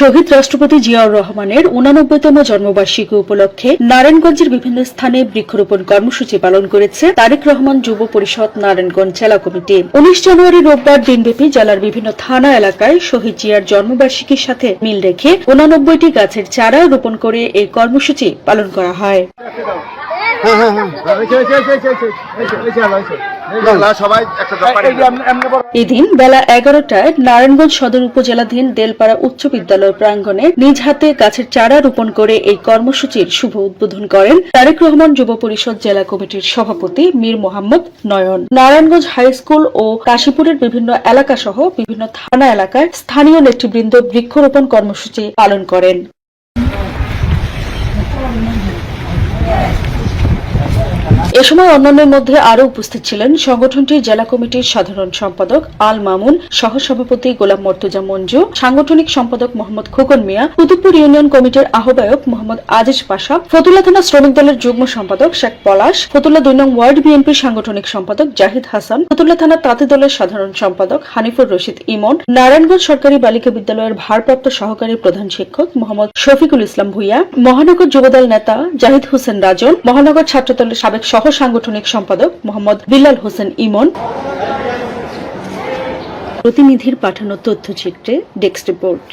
শহীদ রাষ্ট্রপতি জিয়াউর রহমানের উনানব্বইতম জন্মবার্ষিকী উপলক্ষে নারায়ণগঞ্জের বিভিন্ন স্থানে বৃক্ষরোপণ কর্মসূচি পালন করেছে তারেক রহমান যুব পরিষদ নারায়ণগঞ্জ জেলা কমিটি। উনিশ জানুয়ারি রোববার দিনব্যাপী জেলার বিভিন্ন থানা এলাকায় শহীদ জিয়ার জন্মবার্ষিকীর সাথে মিল রেখে উনানব্বইটি গাছের চারা রোপণ করে এই কর্মসূচি পালন করা হয়। এদিন বেলা এগারোটায় নারায়ণগঞ্জ সদর উপজেলাধীন দেলপাড়া উচ্চ বিদ্যালয় প্রাঙ্গণে নিজ হাতে গাছের চারা রোপণ করে এই কর্মসূচির শুভ উদ্বোধন করেন তারেক রহমান যুব পরিষদ জেলা কমিটির সভাপতি মীর মোহাম্মদ নয়ন। নারায়ণগঞ্জ হাই স্কুল ও কাশীপুরের বিভিন্ন এলাকা সহ বিভিন্ন থানা এলাকায় স্থানীয় নেতৃবৃন্দ বৃক্ষরোপণ কর্মসূচি পালন করেন। এ সময় অন্যান্যের মধ্যে আরও উপস্থিত ছিলেন সংগঠনটির জেলা কমিটির সাধারণ সম্পাদক আল মামুন, সহসভাপতি গোলাম মর্তুজা মঞ্জু, সাংগঠনিক সম্পাদক মোহাম্মদ খোকন মিয়া কুতুবপুর ইউনিয়ন কমিটির আহ্বায়ক মোহাম্মদ আজিজ পাশা, ফতুল্লা থানা শ্রমিক দলের যুগ্ম সম্পাদক শেখ পলাশ, ফতুল্লা দুই নং ওয়ার্ড বিএনপির সাংগঠনিক সম্পাদক জাহিদ হাসান, ফতুল্লা থানা তাঁতি দলের সাধারণ সম্পাদক হানিফুর রশিদ ইমন, নারায়ণগঞ্জ সরকারি বালিকা বিদ্যালয়ের ভারপ্রাপ্ত সহকারী প্রধান শিক্ষক মোহাম্মদ শফিকুল ইসলাম ভুইয়া, মহানগর যুবদল নেতা জাহিদ হোসেন রাজন, মহানগর ছাত্রদলের সাবেক সহ সাংগঠনিক সম্পাদক মোহাম্মদ বিল্লাল হোসেন ইমন। প্রতিনিধির পাঠানো তথ্যচিত্রে ডেস্ক রিপোর্ট।